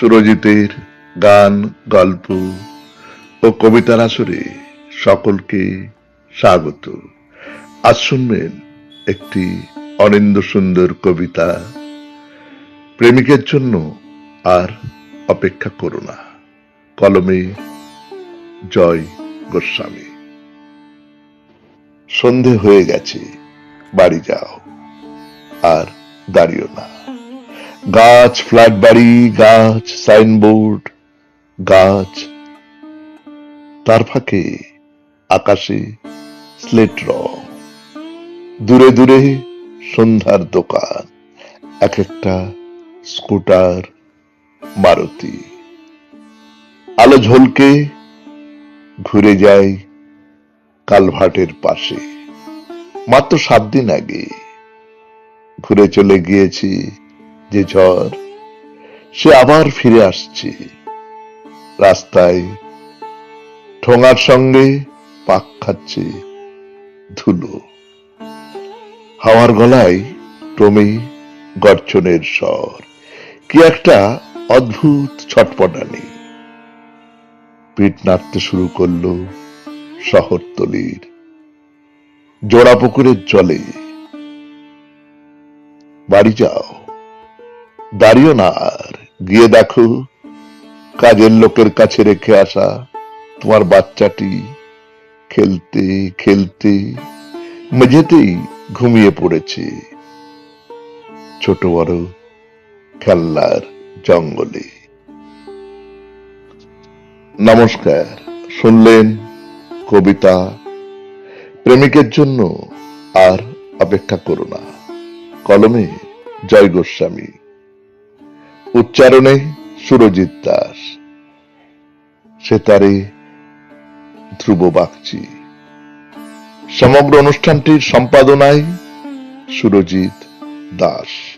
সুরজিতের গান, গল্প ও কবিতার আসরে সকলকে স্বাগত। আজ শুনবেন একটি অনিন্দ সুন্দর কবিতা। প্রেমিকের জন্য আর অপেক্ষা করো না। কলমে জয় গোস্বামী। সন্ধে হয়ে গেছে, বাড়ি যাও, আর দাঁড়িও না। গাছ ফ্ল্যাট বাড়ি, গাছ সাইনবোর্ড গাছ। তার ফাঁকে আকাশে স্লেট রং। দূরে দূরে সন্ধ্যার দোকান, এক একটা স্কুটার মারুতি। আলো ঝলকে ঘুরে যায় কালভার্টের পাশে। মাত্র সাত দিন আগে ঘুরে চলে গিয়েছি যে ঝড়, সে আবার ফিরে আসছে। রাস্তায় ঠোঙার সঙ্গে পাক খাচ্ছে ধুলো। হাওয়ার গলায় ক্রমে গর্জনের স্বর। কি একটা অদ্ভুত ছটপটানি। পিঠ নাড়তে শুরু করল শহরতলির জোড়া পুকুরের জলে। বাড়ি যাও। দাঁড়িও না আর। গিয়ে দেখো, কাজের লোকের কাছে রেখে আসা তোমার বাচ্চাটি খেলতে খেলতে মেঝেতেই ঘুমিয়ে পড়েছে। ছোট বড় খেলনার জঙ্গলে। নমস্কার, শুনলেন কবিতা। প্রেমিকের জন্য আর অপেক্ষা করো না। কলমে জয় গোস্বামী। উচ্চারণে সুরজিৎ দাস। সে তারে ধ্রুব বাগচি। সমগ্র অনুষ্ঠানটির সম্পাদনায় সুরজিৎ দাস।